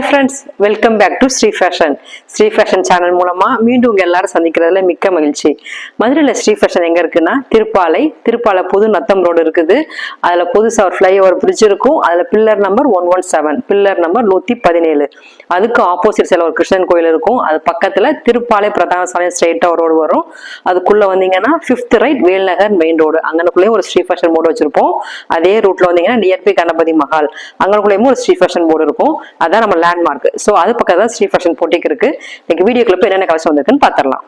Hi friends welcome back to Sri fashion Sri fashion channel மூலமா மீண்டும் உங்கள் எல்லாரும் சந்திக்கிறதுல மிக்க மகிழ்ச்சி. மதுரையில் ஸ்ரீ ஃபேஷன் எங்க இருக்குன்னா திருப்பாலை திருப்பாலை புது நத்தம் ரோடு இருக்குது. அதுல புதுசா ஒரு ஃப்ளைஓவர் பிரிட்ஜ் இருக்கும். அதுல pillar number one one seven pillar number நூத்தி பதினேழு. அதுக்கு ஆப்போசிட் சில ஒரு கிருஷ்ணன் கோயில் இருக்கும். அது பக்கத்துல திருப்பாலை பிரதான சாலை ஸ்ட்ரெயிட்டாக ஒரு ரோடு வரும். அதுக்குள்ள வந்தீங்கன்னா fifth right Velnagar main road அங்கனக்குள்ளேயும் ஒரு ஸ்ரீ ஃபேஷன் போர்டு வச்சிருப்போம். அதே ரூட்ல வந்தீங்கன்னா நியர்பை கணபதி மஹால். அங்கனக்குள்ளேயும் ஒரு ஸ்ரீ ஃபேஷன் போர்டு இருக்கும். அதான் நம்ம லேண்ட்மார்க் ஸோ அது பக்கத்தில் ஸ்ரீ ஃபேஷன் போட்டிக்கு இருக்கு. இன்னைக்கு வீடியோ கிளிப் என்னென்ன கலெக்ஷன் வந்திருக்குன்னு பார்த்துடலாம்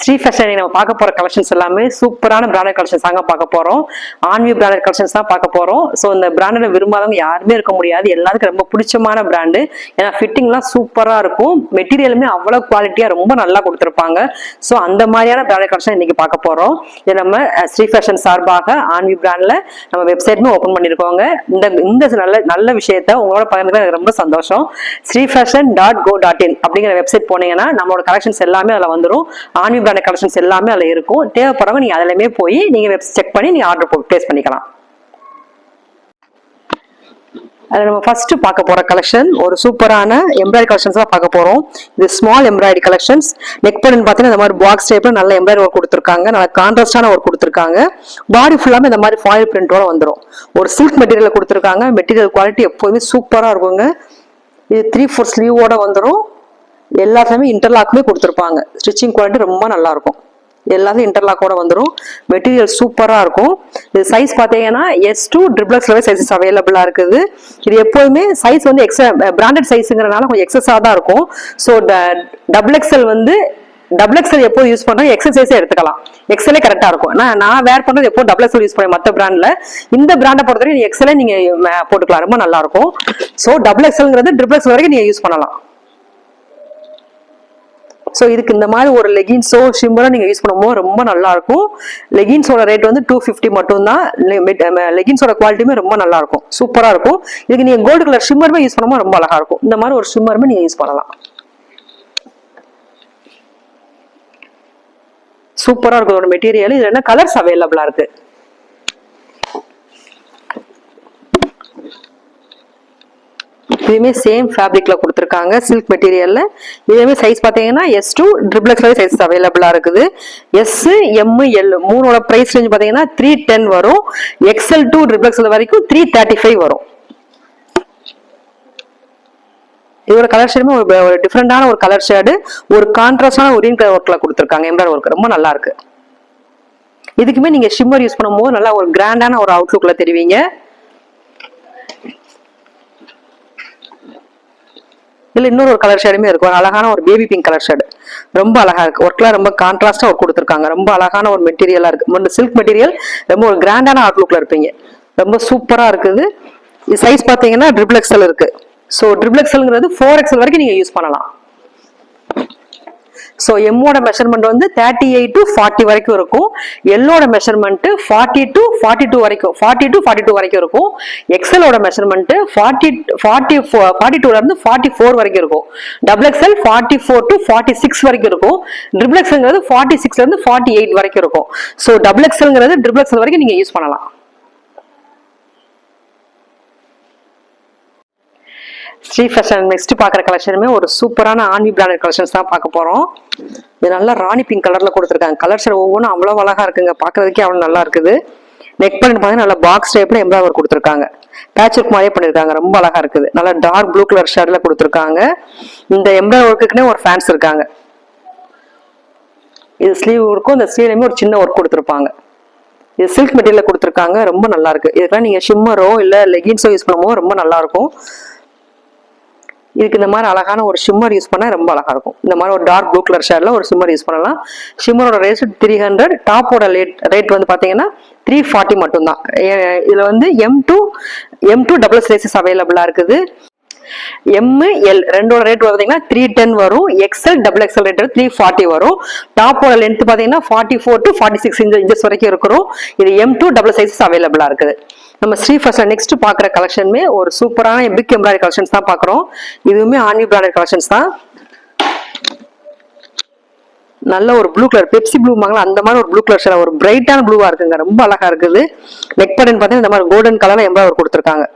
ஸ்ரீ ஃபேஷன் நம்ம பார்க்க போற கலெக்ஷன்ஸ் எல்லாமே சூப்பரான பிராண்டட் கலெக்ஷன்ஸ் தாங்க பார்க்க போறோம். ஆன்வி பிராண்டட் கலெக்ஷன்ஸ் தான் பார்க்க போறோம். ஸோ இந்த பிராண்டட் விரும்பாதவங்க யாருமே இருக்க முடியாது. எல்லாத்துக்கும் ரொம்ப பிடிச்சமான பிராண்டு ஏன்னா ஃபிட்டிங்லாம் சூப்பராக இருக்கும். மெட்டீரியலுமே அவ்வளவு குவாலிட்டியா ரொம்ப நல்லா கொடுத்துருப்பாங்க. ஸோ அந்த மாதிரியான பிராண்டட் கலெக்ஷன் இன்னைக்கு பார்க்க போறோம். இது நம்ம ஸ்ரீ ஃபேஷன் சார்பாக ஆன்வி பிராண்ட்ல நம்ம வெப்சைட்மே ஓப்பன் பண்ணியிருக்கோங்க. இந்த இந்த நல்ல நல்ல விஷயத்த உங்களோட பகிர்ந்து எனக்கு ரொம்ப சந்தோஷம். Sri fashion dot co dot in அப்படிங்கிற வெப்சைட் போனீங்கன்னா நம்மளோட கலெக்ஷன்ஸ் எல்லாமே அதில் வந்துடும் ஆன்வி பிராண்ட் கலெக்ஷன்ஸ் எல்லாமே அதில் இருக்கும். தேவைப்படுறவங்க நீங்கள் அதிலுமே போய் நீங்கள் வெப் செக் பண்ணி நீங்கள் ஆர்டர் ப்ளேஸ் பண்ணிக்கலாம். அதில் நம்ம ஃபர்ஸ்ட் பார்க்க போகிற கலெக்ஷன் ஒரு சூப்பரான எம்ப்ராய்டரி கலெக்ஷன்ஸ் தான் பார்க்க போகிறோம் இது ஸ்மால் எம்ப்ராய்டரி கலெக்ஷன்ஸ் நெக் பண்ணு பார்த்தீங்கன்னா இந்த மாதிரி பாக்ஸ் டைப்பில் நல்ல எம்ப்ராய்டரி ஒர்க் கொடுத்துருக்காங்க. நல்ல கான்ட்ராஸ்டான ஒர்க் கொடுத்துருக்காங்க. பாடி ஃபுல்லாமே இந்த மாதிரி ஃபாயில் பிரிண்டோட வந்துடும் ஒரு சில்க் மெட்டீரியல் கொடுத்துருக்காங்க. மெட்டீரியல் குவாலிட்டி எப்போதுமே சூப்பராக இருக்குங்க. இது த்ரீ ஃபோர் ஸ்லீவோட வந்துடும் எல்லாத்துலேயுமே இன்டர்லாக்குமே கொடுத்துருப்பாங்க. ஸ்டிச்சிங் குவாலிட்டி ரொம்ப நல்லாயிருக்கும் எல்லாத்தையும் இன்டர்லாக்கோட வந்துடும் மெட்டீரியல் சூப்பராக இருக்கும். இது சைஸ் பார்த்தீங்கன்னா எஸ் டூ ட்ரிப்ளக்ஸ்லவே சைஸஸ் அவைலபிளாக இருக்குது. இது எப்போதுமே சைஸ் வந்து எக்ஸ பிராண்டட் சைஸுங்கிறனால கொஞ்சம் எக்ஸஸாக தான் இருக்கும். ஸோ டபுள் எக்ஸ்எல் வந்து டபுள் எக்ஸ்எல் எப்போ யூஸ் பண்ணுறோம் எக்ஸசைஸே எடுத்துக்கலாம். எக்ஸலே கரெக்டாக இருக்கும். நான் நான் வேர் பண்ணுறது எப்போ டபுள் எக்ஸ்எல் யூஸ் பண்ணேன் மற்ற பிராண்டில் இந்த பிராண்டை பொறுத்தவரைக்கும் எக்ஸலே நீங்கள் போட்டுக்கலாம். ரொம்ப நல்லாயிருக்கும் ஸோ டபுள் எக்ஸ்எல்ங்கிறது ட்ரிபிள் எக்ஸல் வரைக்கும் நீங்கள் யூஸ் பண்ணலாம். ஸோ இதுக்கு இந்த மாதிரி ஒரு லெகின்ஸோ ஷிம்மரோ நீங்கள் யூஸ் பண்ணும்போது ரொம்ப நல்லா இருக்கும் லெகின்ஸோட ரேட் வந்து டூ ஃபிஃப்டி மட்டும்தான். லெகின்ஸோட குவாலிட்டியுமே ரொம்ப நல்லா இருக்கும் சூப்பராக இருக்கும். இதுக்கு நீங்கள் கோல்டு கலர் ஷிம்மருமே யூஸ் பண்ணும்போது ரொம்ப அழகாக இருக்கும். இந்த மாதிரி ஒரு ஷிம்மருமே நீங்கள் யூஸ் பண்ணலாம். சூப்பராக இருக்கும் மெட்டீரியல் இது என்ன கலர்ஸ் அவைலபிளாக இருக்குது இதுவுமே சேம் ஃபேப்ரிக்ல கொடுத்துருக்காங்க. சில்க் மெட்டீரியல்ல இதுவுமே சைஸ் பார்த்தீங்கன்னா S to triple X size அவைலபிளா இருக்குது. எஸ் எம் எல் மூணோட பிரைஸ் ரேஞ்ச் பார்த்தீங்கன்னா த்ரீ டென் வரும். எக்ஸ்எல் டூ ட்ரிபிள் எக்ஸ்எல் வரைக்கும் த்ரீ தேர்ட்டி ஃபைவ் வரும். இதோட கலர் ஷேடுமே ஒரு ஒரு டிஃப்ரெண்டான ஒரு கலர் ஷேடு ஒரு கான்ட்ராஸ்டான ஒரு கலர் ஒர்க்ல கொடுத்துருக்காங்க. எம்ப்ராய்டர் ஒர்க் ரொம்ப நல்லா இருக்கு. இதுக்குமே நீங்க ஷிம்மர் யூஸ் பண்ணும்போது நல்லா ஒரு கிராண்டான ஒரு அவுட்லுக்ல தெரிவிங்க. இதுல இன்னொரு ஒரு கலர் ஷேடுமே இருக்கும். ஒரு அழகான ஒரு பேபி பிங்க் கலர் ஷேடு ரொம்ப அழகா இருக்கு. ஒர்க்லாம் ரொம்ப கான்ட்ராஸ்டா ஒர்க் கொடுத்துருக்காங்க. ரொம்ப அழகான ஒரு மெட்டீரியலா இருக்கு. சில்க் மெட்டீரியல் ரொம்ப ஒரு கிராண்டான அவுட்லுக்ல இருப்பீங்க. ரொம்ப சூப்பரா இருக்குது. சைஸ் பாத்தீங்கன்னா ட்ரிபிள் எக்ஸல் இருக்கு. ஸோ ட்ரிபிள் எக்ஸல்ங்கிறது ஃபோர் எக்ஸல் வரைக்கும் நீங்க யூஸ் பண்ணலாம். ஸோ எம்மோட மெஷர்மெண்ட் வந்து தேர்ட்டி எயிட் டு ஃபார்ட்டி வரைக்கும் இருக்கும். எல்லோட measurement forty to forty two வரைக்கும் ஃபார்ட்டி டு ஃபார்ட்டி டூ வரைக்கும் இருக்கும். எக்ஸலோட measurement forty forty four forty டூலேருந்து ஃபார்ட்டி ஃபோர் வரைக்கும் இருக்கும். Double XL forty four to forty six வரைக்கும் இருக்கும் ட்ரிபிள் எக்ஸ்எல்ங்கிறது ஃபார்ட்டி சிக்ஸ்லேருந்து ஃபார்ட்டி எயிட் வரைக்கும் இருக்கும். ஸோ டபுள் எக்ஸ்எல்ங்கிறது ட்ரிபிள் எக்ஸ்எல் வரைக்கும் நீங்கள் யூஸ் பண்ணலாம். ஸ்ரீ ஃபேஷன் நெக்ஸ்ட் பார்க்குற கலெக்ஷனுமே ஒரு சூப்பரான ஆன்வி பிராண்டட் கலெக்ஷன்ஸ் தான் பார்க்க போகிறோம் இது நல்லா ராணி பிங்க் கலரில் கொடுத்துருக்காங்க. கலர் ஒவ்வொன்றும் அவ்வளோ அழகாக இருக்குங்க. பார்க்குறதுக்கே அவ்வளோ நல்லா இருக்குது. நெக் பண்ணி பார்த்தீங்கன்னா நல்லா பாக்ஸ் டைப்பில் எம்ப்ராய்டர் கொடுத்துருக்காங்க. பேட்ச் ஒர்க் மாதிரியே பண்ணியிருக்காங்க. ரொம்ப அழகாக இருக்குது. நல்லா டார்க் ப்ளூ கலர் ஷேடில் கொடுத்துருக்காங்க. இந்த எம்ப்ராய்டர் ஒர்க்குக்குனே ஒரு ஃபேன்ஸ் இருக்காங்க. இது ஸ்லீவ் இருக்கும் இந்த ஸ்லீவ்லையுமே ஒரு சின்ன ஒர்க் கொடுத்துருப்பாங்க. இது சில்க் மெட்டீரியல் கொடுத்துருக்காங்க. ரொம்ப நல்லா இருக்கு. இதுக்கெல்லாம் நீங்க ஷிம்மரோ இல்லை லெகின்ஸோ யூஸ் பண்ணும்போது ரொம்ப நல்லா இருக்கும். இதுக்கு இந்த மாதிரி அழகான ஒரு ஷிம்மர் யூஸ் பண்ணால் ரொம்ப அழகாக இருக்கும் இந்த மாதிரி ஒரு டார்க் ப்ளூ கலர் ஷேடில் ஒரு ஷிம்மர் யூஸ் பண்ணலாம். ஷிம்மரோட ரேட் த்ரீ ஹண்ட்ரட் டாப்போட ரேட் ரேட் வந்து பார்த்தீங்கன்னா த்ரீ ஃபார்ட்டி மட்டும்தான். இதில் வந்து M to M to double sizes அவைலபிளாக இருக்குது. எம்மு எல் ரெண்டோட ரேட் பார்த்தீங்கன்னா த்ரீ டென் வரும். XL double XL rate three forty வரும். டாப்போட லென்த் பார்த்தீங்கன்னா forty four to forty six inches வரைக்கும் இருக்கிறோம். இது எம் டூ டபுள் சைஸஸ் அவைலபிளாக இருக்குது. நம்ம ஸ்ரீ ஃபர்ஸ்ட்ல நெக்ஸ்ட் பார்க்குற கலெக்ஷனுமே ஒரு சூப்பரான பிக் எம்ப்ராய்டரி கலெக்ஷன்ஸ் தான் பார்க்குறோம். இதுவுமே ஆன்வி பிராண்டட் கலெக்ஷன்ஸ் தான். நல்ல ஒரு ப்ளூ கலர் பெப்சி ப்ளூ வாங்கலாம். அந்த மாதிரி ஒரு ப்ளூ கலர் ஒரு பிரைட்டான ப்ளூவா இருக்குங்க. ரொம்ப அழகா இருக்குது. நெக் பட்டன் பார்த்தீங்கன்னா இந்த மாதிரி கோல்டன் கலர்ல எம்ப்ராய்டர் கொடுத்துருக்காங்க.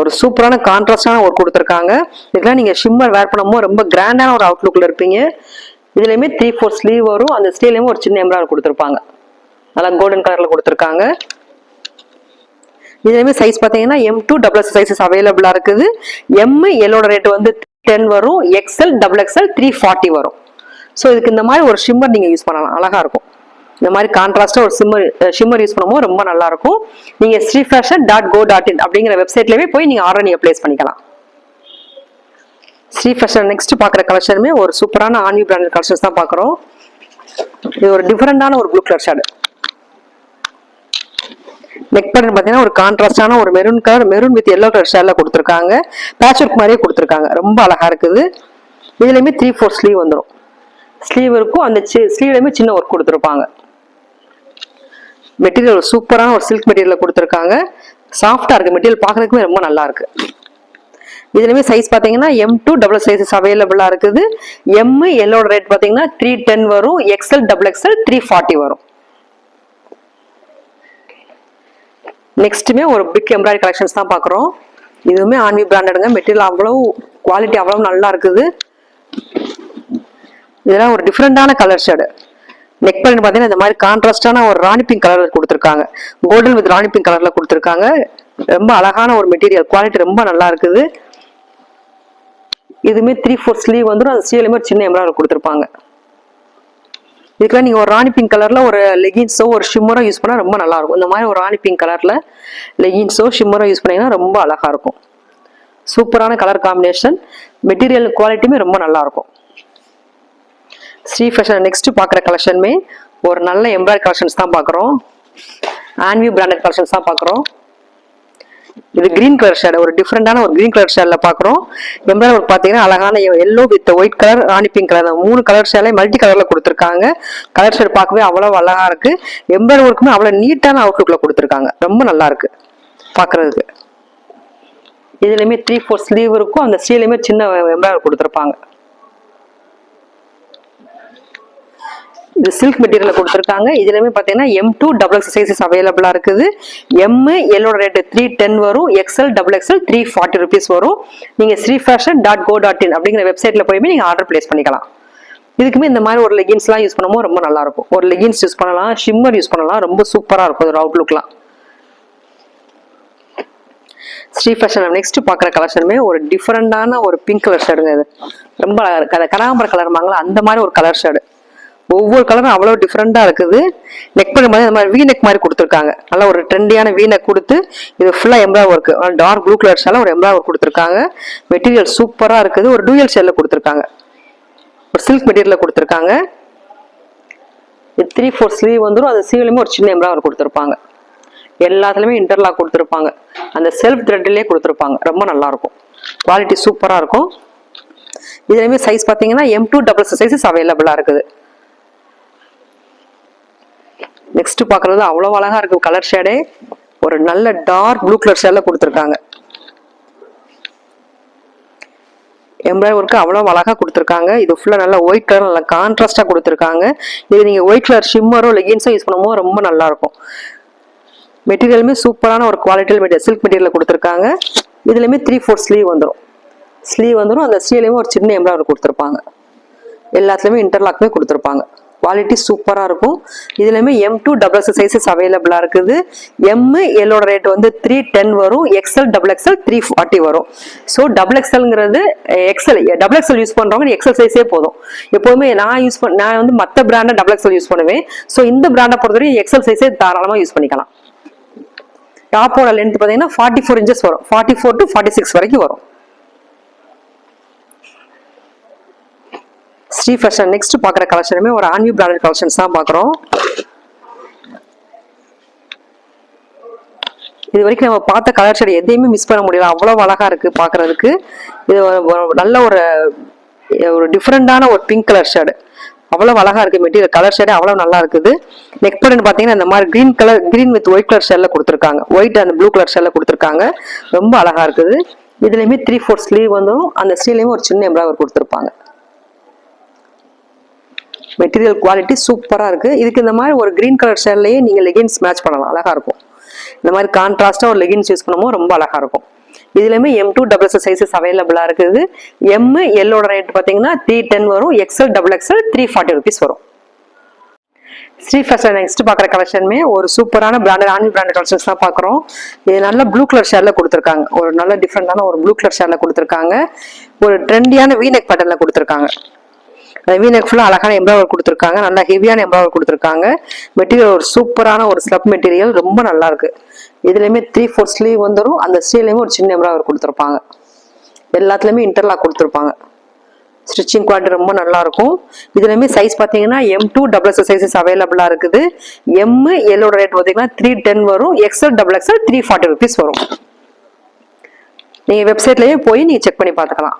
ஒரு சூப்பரான கான்ட்ராஸ்டான ஒரு கொடுத்துருக்காங்க. இதெல்லாம் நீங்க ஷிம்மர் வேர் பண்ணும்போது ரொம்ப கிராண்டான ஒரு அவுட்லுக்ல இருப்பீங்க. இதுலயுமே த்ரீ ஃபோர் ஸ்லீவ் வரும். அந்த ஸ்லீவ்லயுமே ஒரு சின்ன எம்ப்ராய்டர் கொடுத்துருப்பாங்க. நல்லா கோல்டன் கலர்ல கொடுத்துருக்காங்க. இதுலேயுமே சைஸ் பார்த்தீங்கன்னா M to double X sizes அவைலபிளாக இருக்குது. எம் எல்லோட ரேட்டு வந்து டென் வரும். XL double XL three forty வரும். ஸோ இதுக்கு இந்த மாதிரி ஒரு ஷிம்மர் நீங்கள் யூஸ் பண்ணலாம். அழகாக இருக்கும். இந்த மாதிரி கான்ட்ராஸ்டாக ஒரு சிம்மர் ஷிம்மர் யூஸ் பண்ணும்போது ரொம்ப நல்லா இருக்கும். Sri fashion dot co dot in அப்படிங்கிற வெப்சைட்லேயே போய் நீங்கள் ஆர்டர் நீங்கள் ப்ளேஸ் பண்ணிக்கலாம். ஸ்ரீ ஃபேஷன் நெக்ஸ்ட் பார்க்குற கலெக்ஷனுமே ஒரு சூப்பரான ஆன்வி பிராண்டட் கலெக்ஷன்ஸ் தான் பார்க்குறோம் இது ஒரு டிஃப்ரெண்டான ஒரு blue colour shade neck button பார்த்தீங்கன்னா ஒரு கான்ட்ராஸ்டான ஒரு maroon colour maroon with yellow colour ஷேட்ல கொடுத்துருக்காங்க. பேட்ச் ஒர்க் மாதிரியே கொடுத்துருக்காங்க. ரொம்ப அழகாக இருக்குது. இதுலேயுமே த்ரீ ஃபோர் ஸ்லீவ் வந்துடும் ஸ்லீவ் இருக்கும். அந்த ஸ்லீவ்லயுமே சின்ன ஒர்க் கொடுத்துருப்பாங்க. மெட்டீரியல் சூப்பரான ஒரு சில்க் மெட்டீரியல் கொடுத்துருக்காங்க. சாஃப்டாக இருக்குது மெட்டீரியல் பார்க்குறதுக்குமே ரொம்ப நல்லா இருக்கு. இதுலயுமே சைஸ் பார்த்தீங்கன்னா எம் டூ டபுள் சைஸஸ் அவைலபிளாக இருக்குது. எம்மு எல்லோட ரேட் பார்த்தீங்கன்னா த்ரீ டென் வரும். XL double XL three forty வரும். நெக்ஸ்ட்டுமே ஒரு பிக் எம்ப்ராய்டரி கலெக்ஷன்ஸ் தான் பார்க்குறோம். இதுவுமே ஆன்வி பிராண்டடுங்க மெட்டீரியல் அவ்வளோ குவாலிட்டி அவ்வளோ நல்லா இருக்குது. இதெல்லாம் ஒரு டிஃப்ரெண்டான கலர் ஷேடு நெக் பண்ணி பார்த்தீங்கன்னா இந்த மாதிரி கான்ட்ராஸ்டான ஒரு ராணி பிங்க் கலரில் கொடுத்துருக்காங்க. கோல்டன் வித் ராணி பிங்க் கலரில் கொடுத்துருக்காங்க. ரொம்ப அழகான ஒரு மெட்டீரியல் குவாலிட்டி ரொம்ப நல்லா இருக்குது. இதுவுமே த்ரீ ஃபோர் ஸ்லீவ் வந்துடும் அந்த ஸ்லீவ்லேயுமே ஒரு சின்ன எம்ப்ராய்டர் கொடுத்துருப்பாங்க. இதுக்கெல்லாம் நீங்கள் ஒரு ராணி பிங்க் கலரில் ஒரு லெகின்ஸோ ஒரு ஷிம்மரோ யூஸ் பண்ணால் ரொம்ப நல்லா இருக்கும் இந்த மாதிரி ஒரு ராணி பிங்க் கலரில் லெகின்ஸோ ஷிம்மரோ யூஸ் பண்ணீங்கன்னா ரொம்ப அழகாக இருக்கும். சூப்பரான கலர் காம்பினேஷன் மெட்டீரியல் குவாலிட்டியுமே ரொம்ப நல்லா இருக்கும் ஸ்ரீ ஃபேஷன் நெக்ஸ்ட்டு பார்க்குற கலெக்ஷனுமே ஒரு நல்ல எம்ப்ராய்டரி கலெக்ஷன்ஸ் தான் பார்க்குறோம் ஆன்வி பிராண்டட் கலெக்ஷன்ஸ் தான் பார்க்குறோம் இது கிரீன் கலர் ஷேட் ஒரு டிஃப்ரெண்டான ஒரு கிரீன் கலர் ஷேட்ல பாக்குறோம். எம்ப்ராய்டரி ஒர்க் பாத்தீங்கன்னா அழகான எல்லோ வித் ஒயிட் கலர் ராணி பிங்க் கலர் மூணு கலர் ஷேட்ல மல்டி கலர்ல கொடுத்துருக்காங்க. கலர் ஷேட் பார்க்கவே அவ்வளவு அழகா இருக்கு. எம்ப்ராய்டரி ஒர்க்குமே அவ்வளவு நீட்டான அவுட்லுக்ல கொடுத்துருக்காங்க. ரொம்ப நல்லா இருக்கு பாக்குறதுக்கு. இதுலயுமே த்ரீ ஃபோர் ஸ்லீவ் இருக்கும். அந்த ஸ்லீவ்லயுமே சின்ன எம்ப்ராய்டரி கொடுத்துருப்பாங்க. இது சில்க் மெட்டீரியல் கொடுத்துருக்காங்க. இதுலையுமே பார்த்தீங்கன்னா M to double X sizes அவைலபிளாக இருக்குது. எம் எல்லோட ரேட்டு த்ரீ டென் வரும். XL double XL three forty rupees வரும். நீங்கள் Sri fashion dot co dot in அப்படிங்கிற வெப்சைட்டில் போய் நீங்கள் ஆர்டர் பிளேஸ் பண்ணிக்கலாம். இதுக்குமே இந்த மாதிரி ஒரு லெகின்ஸ்லாம் யூஸ் பண்ணும்போது ரொம்ப நல்லா இருக்கும். ஒரு லெகின்ஸ் யூஸ் பண்ணலாம் ஷிம்மர் யூஸ் பண்ணலாம். ரொம்ப சூப்பராக இருக்கும் ஒரு அவுட்லுக்லாம் ஸ்ரீ ஃபேஷன் நெக்ஸ்ட் பார்க்குற கலெக்ஷனுமே ஒரு டிஃப்ரெண்டான ஒரு பிங்க் கலர் ஷேடுங்க இது. ரொம்ப அழகா இருக்கு. கலர் வாங்கலாம் அந்த மாதிரி ஒரு கலர் ஷேடு ஒவ்வொரு கலரும் அவ்வளோ டிஃப்ரெண்ட்டாக இருக்குது. நெக் பண்ணும்போது இந்த மாதிரி வீ நெக் மாதிரி கொடுத்துருக்காங்க. நல்ல ஒரு ட்ரெண்டியான வீ நெக் கொடுத்து இது ஃபுல்லாக embroidery work dark blue colour ஒரு எம்ப்ராய்டரி ஒர்க் கொடுத்துருக்காங்க. மெட்டீரியல் சூப்பராக இருக்குது. ஒரு டூயல் ஷேலில் கொடுத்துருக்காங்க. ஒரு சில்க் மெட்டீரியலில் கொடுத்துருக்காங்க. த்ரீ ஃபோர் ஸ்லீவ் வந்துடும் அது ஸ்லீவ்லையுமே ஒரு சின்ன எம்ப்ராய்டரி கொடுத்துருப்பாங்க. எல்லாத்துலேயுமே இன்டர்லாக் கொடுத்துருப்பாங்க. அந்த செல்ஃப் த்ரெட்லேயே கொடுத்துருப்பாங்க. ரொம்ப நல்லா இருக்கும். குவாலிட்டி சூப்பராக இருக்கும். இதுலையுமே சைஸ் பார்த்தீங்கன்னா எம் டூ டபுள் சைஸஸ் அவைலபிளாக இருக்குது. நெக்ஸ்ட் பார்க்கறது அவ்வளோ அழகா இருக்கு. கலர் ஷேடே ஒரு நல்ல டார்க் ப்ளூ கலர் ஷேட்ல கொடுத்துருக்காங்க. எம்ப்ராய்டரி ஒர்க்கு அவ்வளோ அழகா கொடுத்துருக்காங்க. இது ஃபுல்லாக நல்லா ஒயிட் கலர் நல்லா கான்ட்ராஸ்டாக கொடுத்துருக்காங்க. இது நீங்கள் ஒயிட் கலர் ஷிம்மரோ லெகின்ஸோ யூஸ் பண்ணும்போது ரொம்ப நல்லா இருக்கும். மெட்டீரியலுமே சூப்பரான ஒரு குவாலிட்டியில் மெட்டீரியல் சில்க் மெட்டீரியல் கொடுத்துருக்காங்க. இதுலையுமே த்ரீ ஃபோர் ஸ்லீவ் வந்துடும் ஸ்லீவ் வந்துடும் அந்த ஸ்லீவ்லையுமே ஒரு சின்ன எம்ப்ராய்டரி கொடுத்துருப்பாங்க. எல்லாத்துலேயுமே இன்டர்லாக்குமே கொடுத்துருப்பாங்க. குவாலிட்டி சூப்பராக இருக்கும். இதுலையுமே M to double X sizes அவைலபிளாக இருக்குது. எம்மு எல்லோட ரேட் வந்து த்ரீ டென் வரும். XL double XL three forty வரும். ஸோ டபுள் எக்ஸ்எல்ங்கிறது எக்ஸ்எல் டபுள் எக்ஸ்எல் யூஸ் பண்ணுறவங்க எக்ஸல் சைஸே போதும். எப்போதுமே நான் யூஸ் பண்ண நான் வந்து மற்ற பிராண்டை டபுள் எக்ஸ்எல் யூஸ் பண்ணுவேன். ஸோ இந்த பிராண்டை பொறுத்தவரைக்கும் எக்ஸல் சைஸே தாராளமாக யூஸ் பண்ணிக்கலாம். டாப்போட லென்த் பார்த்தீங்கன்னா ஃபார்ட்டி ஃபோர் இன்ச்சஸ் வரும். Forty four to forty six வரைக்கும் வரும். ஸ்ரீ ஃபேஷன் நெக்ஸ்ட் பார்க்குற கலெக்ஷனுமே ஒரு ஆன்வி பிராண்டட் கலெக்ஷன்ஸ் தான் பார்க்குறோம். இது வரைக்கும் நம்ம பார்த்த கலர் ஷேட் எதையுமே மிஸ் பண்ண முடியல. அவ்வளோ அழகாக இருக்குது பார்க்குறதுக்கு. இது நல்ல ஒரு ஒரு டிஃப்ரெண்டான ஒரு பிங்க் கலர் ஷேடு அவ்வளோ அழகாக இருக்குது மெட்டீரியல் கலர் ஷேடு அவ்வளோ நல்லா இருக்குது. நெக் பட்டன் பார்த்தீங்கன்னா இந்த மாதிரி green colour green with white colour ஷேடில் கொடுத்துருக்காங்க. ஒயிட் அண்ட் ப்ளூ கலர் ஷேடில் கொடுத்துருக்காங்க. ரொம்ப அழகாக இருக்குது. இதுலேயுமே த்ரீ ஃபோர் ஸ்லீவ் வந்துடும் அந்த ஸ்லீவ்லேயுமே ஒரு சின்ன எம்ப்ராய்டர் கொடுத்துருப்பாங்க. மெட்டீரியல் குவாலிட்டி சூப்பராக இருக்குது இதுக்கு இந்த மாதிரி ஒரு க்ரீன் கலர் ஷேர்லேயே நீங்கள் லெகின்ஸ் மேட்ச் பண்ணலாம். அழகாக இருக்கும். இந்த மாதிரி கான்ட்ராஸ்ட்டாக ஒரு லெகின்ஸ் யூஸ் பண்ணும்போது ரொம்ப அழகாக இருக்கும். இதுலேயுமே M to double X sizes அவைலபிளாக இருக்குது. எம் எல்லோட ரேட் பார்த்தீங்கன்னா த்ரீ டென் வரும். XL double XL three forty rupees வரும். ஸ்ரீ ஃபேஷன் நெக்ஸ்ட் பார்க்குற கலெக்ஷனுமே ஒரு சூப்பரான பிராண்டட் ஆன்மி பிராண்டட் கலெக்ஷன்ஸ் தான் பார்க்குறோம் இது நல்ல ப்ளூ கலர் ஷேரில் கொடுத்துருக்காங்க. ஒரு நல்ல டிஃப்ரெண்டான ஒரு ப்ளூ கலர் ஷேரில் கொடுத்துருக்காங்க. ஒரு ட்ரெண்டியான வீநெக் பேட்டர்னில் கொடுத்துருக்காங்க. வீனக் ஃபுல்லாக அழகான எம்ப்ராய்டர் கொடுத்துருக்காங்க. நல்லா ஹெவியான எம்ப்ராய்டர் கொடுத்துருக்காங்க. மெட்டீரியல் ஒரு சூப்பரான ஒரு ஸ்லப் மெட்டீரியல் ரொம்ப நல்லா இருக்கு. இதுலேயுமே த்ரீ ஃபோர் ஸ்லீவ் வந்துடும் அந்த ஸ்லீவ்லேயுமே ஒரு சின்ன எம்ப்ராய்டர் கொடுத்துருப்பாங்க. எல்லாத்துலேயுமே இன்டர்லாக் கொடுத்துருப்பாங்க. ஸ்டிச்சிங் குவாலிட்டி ரொம்ப நல்லா இருக்கும். இதுலையுமே சைஸ் பார்த்தீங்கன்னா M to double XL sizes அவைலபிளாக இருக்குது. எம் எல்லோட ரேட் பார்த்தீங்கன்னா த்ரீ டென் வரும். XL double XL three forty rupees வரும். நீங்கள் வெப்சைட்லேயே போய் நீங்கள் செக் பண்ணி பார்த்துக்கலாம்.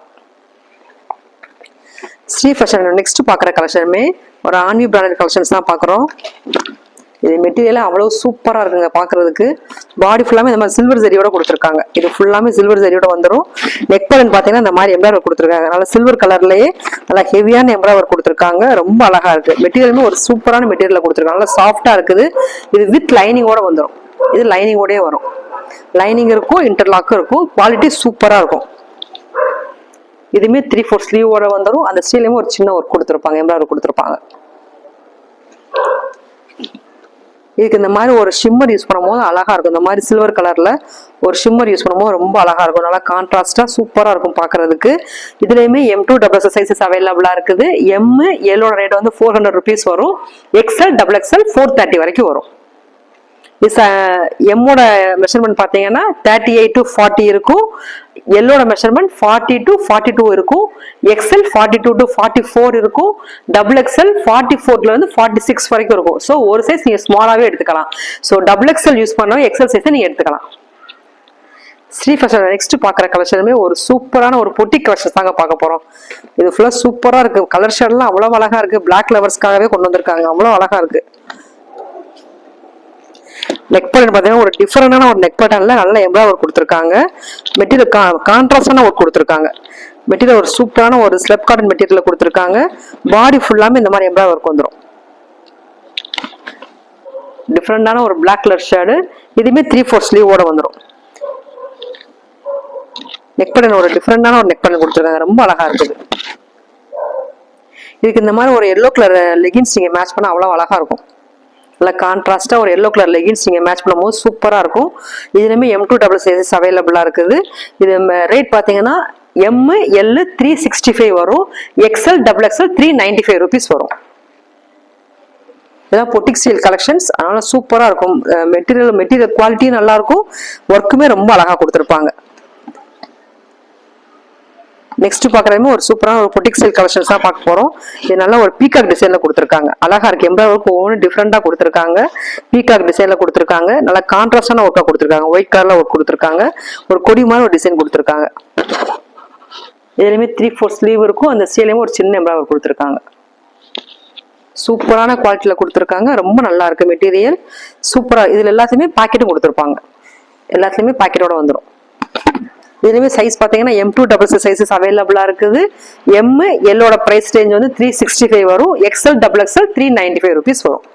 ஸ்ரீ ஃபேஷன் நெக்ஸ்ட் பார்க்குற கலெக்ஷனுமே ஒரு ஆன்வி பிராண்டட் கலெக்ஷன்ஸ் தான் பார்க்குறோம். இது மெட்டீரியல் அவ்வளோ சூப்பராக இருக்குங்க பார்க்குறதுக்கு. பாடி ஃபுல்லாமே இந்த மாதிரி சில்வர் ஜரியோட கொடுத்துருக்காங்க. இது ஃபுல்லாமே சில்வர் ஜரியோட வந்துடும் நெக் பலன் பார்த்தீங்கன்னா இந்த மாதிரி எம்ப்ராய்டர் கொடுத்துருக்காங்க. நல்லா சில்வர் கலர்லேயே நல்லா ஹெவியான எம்ப்ராய்டர் கொடுத்துருக்காங்க. ரொம்ப அழகாக இருக்குது மெட்டீரியலுமே ஒரு சூப்பரான மெட்டீரியலில் கொடுத்துருக்காங்க. நல்லா சாஃப்டாக இருக்குது. இது வித் லைனிங்கோட வந்துடும் இது லைனிங்கோடயே வரும். லைனிங் இருக்கும் இன்டர்லாக்கும் இருக்கும். குவாலிட்டி சூப்பராக இருக்கும். இதுவுமே த்ரீ ஃபோர் ஸ்லீவோட வந்துடும் அந்த ஸ்டீலையுமே ஒரு சின்ன ஒர்க் கொடுத்துருப்பாங்க எம்ப்ராய்டர் கொடுத்துருப்பாங்க. இதுக்கு இந்த மாதிரி ஒரு ஷிம்மர் யூஸ் பண்ணும்போது அழகா இருக்கும். இந்த மாதிரி சில்வர் கலர்ல ஒரு ஷிம்மர் யூஸ் பண்ணும்போது ரொம்ப அழகா இருக்கும். நல்லா கான்ட்ராஸ்டா சூப்பரா இருக்கும் பார்க்கிறதுக்கு இதுலயுமே எம் டூ டபுள் சைசஸ் அவைலபிளா இருக்குது. எம் ஏழோட ரேட் வந்து ஃபோர் ஹண்ட்ரட் ருபீஸ் வரும். XL double XL four thirty வரைக்கும் வரும். எம்மோட uh, மெஷர்மெண்ட் பார்த்தீங்கன்னா தேர்ட்டி எயிட் டு ஃபார்ட்டி இருக்கும். எல்லோட measurement forty to forty two இருக்கும். XL forty two to forty four இருக்கும். டபுள் எக்ஸ்எல் ஃபார்ட்டி ஃபோர்ல இருந்து ஃபார்ட்டி சிக்ஸ் வரைக்கும் இருக்கும். ஸோ ஒரு சைஸ் நீங்கள் ஸ்மாலாகவே எடுத்துக்கலாம். ஸோ டபுள் எக்ஸ்எல் யூஸ் பண்ணவங்க எக்ஸ்எல் சைஸை நீங்கள் எடுத்துக்கலாம். ஸ்ரீ ஃபேஷன் நெக்ஸ்ட் பார்க்குற கலெக்ஷனுமே ஒரு சூப்பரான ஒரு பொட்டி கலெக்ஷன் தாங்க பார்க்க போகிறோம் இது ஃபுல்லாக சூப்பராக இருக்குது கலர் ஷேட்லாம் அவ்வளோ அழகாக இருக்குது பிளாக் லவர்ஸ்க்காகவே கொண்டு வந்திருக்காங்க. அவ்வளோ அழகாக இருக்குது நெக் பேட்டர்ன் பார்த்தீங்கன்னா ஒரு டிஃப்ரெண்டான ஒரு நெக் பேட்டர்னில் நல்ல எம்ப்ராய்டர் கொடுத்துருக்காங்க. மெட்டீரியல் கா கான்ட்ராஸ்டான ஒர்க் கொடுத்துருக்காங்க. மெட்டீரியல் ஒரு சூப்பரான ஒரு ஸ்லெப் காட்டன் மெட்டீரியல் கொடுத்துருக்காங்க. பாடி ஃபுல்லாமே இந்த மாதிரி எம்ப்ராய்டர் ஒர்க் வந்துடும் டிஃப்ரெண்டான ஒரு பிளாக் கலர் ஷேடு இதுவுமே த்ரீ ஃபோர் ஸ்லீவோட வந்துடும் நெக் பேட்டர்ன் ஒரு டிஃப்ரெண்டான ஒரு நெக் பேட்டர்ன் கொடுத்துருக்காங்க. ரொம்ப அழகா இருக்குது. இதுக்கு இந்த மாதிரி ஒரு எல்லோ கலர் லெகின்ஸ் நீங்கள் மேட்ச் பண்ணால் அவ்வளோ அழகா இருக்கும். நல்லா கான்ட்ராஸ்ட்டாக ஒரு எல்லோ கலர் லெகின்ஸ் நீங்கள் மேட்ச் பண்ணும்போது சூப்பராக இருக்கும். இதுலேயுமே எம் டூ டபுள் சைஸஸ் அவைலபிளாக இருக்குது. இது ரேட் பார்த்தீங்கன்னா M L three sixty five வரும். XL double XL three ninety five rupees வரும். இதெல்லாம் பொட்டிக் ஸ்டீல் கலெக்ஷன்ஸ் அதனால் சூப்பராக இருக்கும். மெட்டீரியல் மெட்டீரியல் குவாலிட்டியும் நல்லாயிருக்கும் ஒர்க்குமே ரொம்ப அழகாக கொடுத்துருப்பாங்க. நெக்ஸ்ட் பார்க்குறதுமே ஒரு சூப்பரான ஒரு பொட்டிக் ஸ்டைல் கலெக்ஷன்ஸ் தான் பார்க்க போகிறோம் இது நல்லா ஒரு பீகாக் டிசைனில் கொடுத்துருக்காங்க. அழகா இருக்கு. எம்ப்ராய்டருக்கு ஒவ்வொரு டிஃப்ரெண்ட்டாக கொடுத்துருக்காங்க. பீகாக் டிசைனில் கொடுத்துருக்காங்க. நல்லா கான்ட்ராஸ்டான ஒர்க்காக கொடுத்துருக்காங்க. ஒயிட் கலரில் ஒர்க் கொடுத்துருக்காங்க. ஒரு கொடி மாதிரி ஒரு டிசைன் கொடுத்துருக்காங்க. இதுலயுமே த்ரீ ஃபோர் ஸ்லீவ் இருக்கும். அந்த ஸ்டீலையுமே ஒரு சின்ன எம்ப்ராய்டர் கொடுத்துருக்காங்க. சூப்பரான குவாலிட்டியில் கொடுத்துருக்காங்க. ரொம்ப நல்லா இருக்கு மெட்டீரியல் சூப்பராக இதில் எல்லாத்தையுமே பாக்கெட்டும் கொடுத்துருப்பாங்க. எல்லாத்துலேயுமே பாக்கெட்டோட வந்துடும் இதுலேயுமே சைஸ் பார்த்தீங்கன்னா எம் டூ டபுள் சைஸஸ் அவைலபிளாக இருக்குது. எம் எல்லோட ப்ரைஸ் ரேஞ்ச் வந்து த்ரீ சிக்ஸ்டி ஃபைவ் வரும் XL double XL three ninety five rupees வரும்.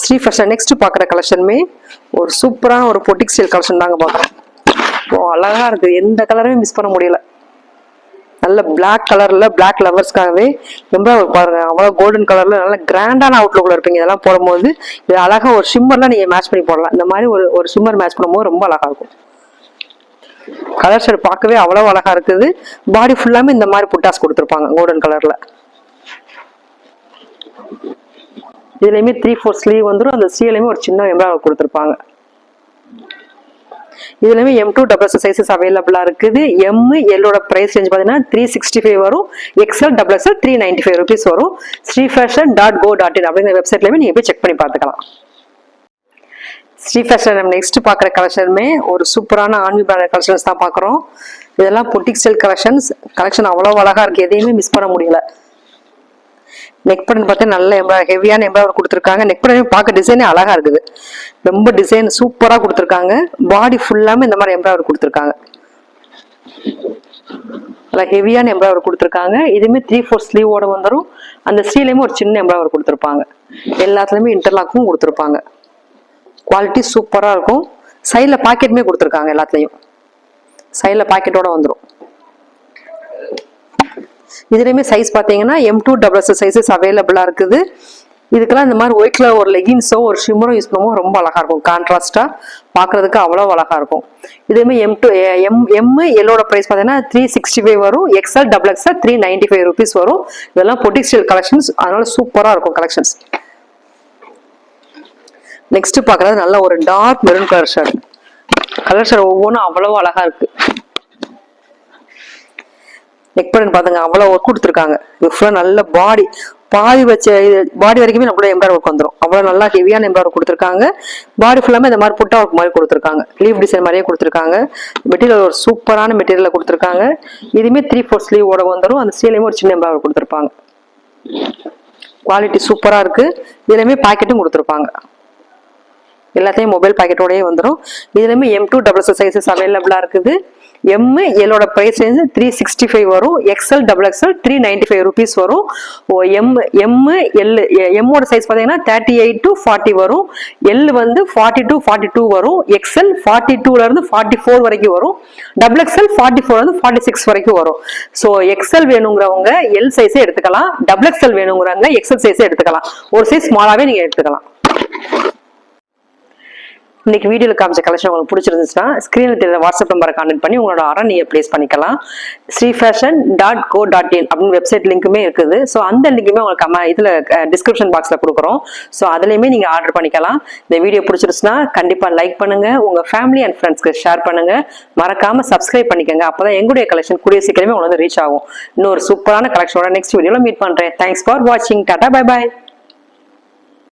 ஸ்ரீ ஃபேஷன் நெக்ஸ்ட் பார்க்குற கலெக்ஷனுமே ஒரு சூப்பரான ஒரு பொட்டிக் ஸ்டைல் கலெக்ஷன் தாங்க பார்க்குறோம் ஓ அழகா இருக்குது எந்த கலருமே மிஸ் பண்ண முடியலை. நல்ல பிளாக் கலர்ல பிளாக் லவர்ஸ்க்காகவே ரொம்ப பாருங்க அவ்வளோ கோல்டன் கலர்ல நல்ல கிராண்டான அவுட்லுக்குள்ள இருப்பீங்க. இதெல்லாம் போடும்போது இது அழகா ஒரு ஷிம்மர்லாம் நீங்க மேட்ச் பண்ணி போடலாம். இந்த மாதிரி ஒரு ஒரு ஷிம்மர் மேட்ச் பண்ணும்போது ரொம்ப அழகா இருக்கும். கலர் ஷேட் பார்க்கவே அவ்வளோ அழகா இருக்குது. பாடி ஃபுல்லாமே இந்த மாதிரி புட்டாஸ் கொடுத்துருப்பாங்க கோல்டன் கலர்ல இதுலயுமே த்ரீ ஃபோர் ஸ்லீவ் வந்துடும் அந்த ஸ்லீவ்லையுமே ஒரு சின்ன எம்ப்ராய்டர் கொடுத்துருப்பாங்க. இதுலையுமே எம் டூ டபுள் சைஸஸ் அவைலபிளாக இருக்குது. எம் எல்லோட ப்ரைஸ் ரேஞ்ச் பார்த்தீங்கன்னா த்ரீ சிக்ஸ்டி ஃபைவ் வரும். XL double XL three ninety five rupees வரும். Sri fashion dot co dot in அப்படிங்கிற வெப்சைட்லயுமே நீங்கள் போய் செக் பண்ணி பார்த்துக்கலாம். ஸ்ரீ ஃபேஷன் நம்ம நெக்ஸ்ட் பார்க்குற கலெக்ஷனுமே ஒரு சூப்பரான ஆன்மி பிராண்ட் கலெக்ஷன்ஸ் தான் பார்க்குறோம். இதெல்லாம் பொட்டிக் ஸ்டைல் கலெக்ஷன்ஸ் கலெக்ஷன் அவ்வளோ அழகா இருக்கு. எதையுமே மிஸ் பண்ண முடியல. நெக் பட்டன் பார்த்தா நல்ல எம்ப்ரா ஹெவியான எம்ப்ராய்டர் கொடுத்துருக்காங்க. நெக் பட்டன் பார்க்க டிசைனே அழகா இருக்குது. ரொம்ப டிசைன் சூப்பராக கொடுத்துருக்காங்க. பாடி ஃபுல்லாமே இந்த மாதிரி எம்ப்ராய்டர் கொடுத்துருக்காங்க. நல்லா ஹெவியான எம்ப்ராய்டர் கொடுத்துருக்காங்க. இதுவுமே த்ரீ ஃபோர் ஸ்லீவோட வந்துடும் அந்த ஸ்லீவ்லேயுமே ஒரு சின்ன எம்ப்ராய்டர் கொடுத்துருப்பாங்க. எல்லாத்துலேயுமே இன்டர்லாக்கும் கொடுத்துருப்பாங்க. குவாலிட்டி சூப்பராக இருக்கும். சைடில் பாக்கெட்டுமே கொடுத்துருக்காங்க எல்லாத்துலேயும். சைடில் பாக்கெட்டோட வந்துடும் இதுலேயுமே சைஸ் பார்த்தீங்கன்னா M to double S sizes அவைலபிளாக இருக்குது. இதுக்கெல்லாம் இந்த மாதிரி ஒயிட்ல ஒரு லெகின்ஸோ ஒரு ஷிம்மரோ யூஸ் பண்ணுவோம் ரொம்ப அழகா இருக்கும். கான்ட்ராஸ்ட்டாக பார்க்கறதுக்கு அவ்வளோ அழகா இருக்கும். இதுவுமே எம் டூ எம் எம் எல்லோட ப்ரைஸ் பார்த்தீங்கன்னா த்ரீ சிக்ஸ்டி ஃபைவ் வரும். XL double XL three ninety five rupees வரும். இதெல்லாம் பொட்டிக் ஸ்டைல் கலெக்ஷன்ஸ் அதனால சூப்பராக இருக்கும் கலெக்ஷன்ஸ் நெக்ஸ்ட் பார்க்குறது நல்ல ஒரு dark maroon colour shirt colour shirt ஒவ்வொன்றும் அவ்வளோ அழகா இருக்கு. நெக் பட்டன் பாத்துங்க அவ்வளவு ஒர்க் கொடுத்துருக்காங்க. இது ஃபுல்லாக நல்ல பாடி பாதி வச்ச இது பாடி வரைக்குமே நம்மளோட எம்ப்ராய்டரி ஒர்க் வந்துடும் அவ்வளவு நல்லா ஹெவியான எம்ப்ராய்டரி கொடுத்துருக்காங்க. பாடி ஃபுல்லாமே இந்த மாதிரி புட்டா ஒர்க் மாதிரி கொடுத்துருக்காங்க. லீவ் டிசைன் மாதிரியே கொடுத்துருக்காங்க. மெட்டீரியல் ஒரு சூப்பரான மெட்டீரியல் கொடுத்துருக்காங்க. இதுவுமே த்ரீ ஃபோர் ஓட வந்துடும் அந்த ஸ்லீவ்லையுமே ஒரு சின்ன எம்ப்ராய்டரி கொடுத்துருப்பாங்க. குவாலிட்டி சூப்பரா இருக்கு. இதுலையுமே பாக்கெட்டும் கொடுத்துருப்பாங்க. எல்லாத்தையும் மொபைல் பாக்கெட்டோடயே வந்துடும் இதுலையுமே எம் டூ டபுள் சைஸஸ் அவைலபிளாக இருக்குது. M எல்லோட price range three sixty five வரும். XL double XL three ninety five rupees வரும். ஓ எம் எம்மு எல் எம்மோட சைஸ் பார்த்தீங்கன்னா தேர்ட்டி எயிட் டு ஃபார்ட்டி வரும். எல் வந்து ஃபார்ட்டி டூ ஃபார்ட்டி டூ வரும் எக்ஸ்எல் ஃபார்ட்டி டூலேருந்து ஃபார்ட்டி ஃபோர் வரைக்கும் வரும். டபுள் எக்ஸ்எல் ஃபார்ட்டி ஃபோர்லேருந்து ஃபார்ட்டி சிக்ஸ் வரைக்கும் வரும். ஸோ எக்ஸ்எல் வேணுங்கிறவங்க எல் சைஸே எடுத்துக்கலாம். டபுள் எக்ஸ்எல் வேணுங்கிறவங்க எக்ஸ்எல் சைஸே எடுத்துக்கலாம். ஒரு சைஸ் ஸ்மாலாகவே நீங்கள் எடுத்துக்கலாம். இன்னைக்கு வீடியோவில் காமிச்ச கலெக்ஷன் உங்களுக்கு பிடிச்சிருந்துச்சுன்னா ஸ்க்ரீனில் தெரியல வாட்ஸ்அப் நம்பரை கான்டெக்ட் பண்ணி உங்களோட அறம் நீங்கள் ப்ளேஸ் பண்ணிக்கலாம். Sri fashion dot co dot in அப்படின்னு வெப்சைட் லிங்க்குமே இருக்குது. ஸோ அந்த லிங்க்குமே உங்களுக்கு அம்மா இதில் டிஸ்கிரிப்ஷன் பாக்ஸில் கொடுக்குறோம். ஸோ அதுலேயுமே நீங்கள் ஆர்டர் பண்ணிக்கலாம். இந்த வீடியோ பிடிச்சிருச்சுன்னா கண்டிப்பாக லைக் பண்ணுங்கள் உங்கள் ஃபேமிலி அண்ட் ஃப்ரெண்ட்ஸ்க்கு ஷேர் பண்ணுங்கள் மறக்காமல் சப்ஸ்கிரைப் பண்ணிக்கோங்க. அப்போ தான் எங்களுடைய கலெக்ஷன் கூடிய சீக்கிரமே உங்களுக்கு வந்து ரீச் ஆகும். இன்னொரு சூப்பரான கலெக்ஷனோட நெக்ஸ்ட் வீடியோவில் மீட் பண்ணுறேன் தேங்க்ஸ் ஃபார் வாட்சிங் டாட்டா பை பாய்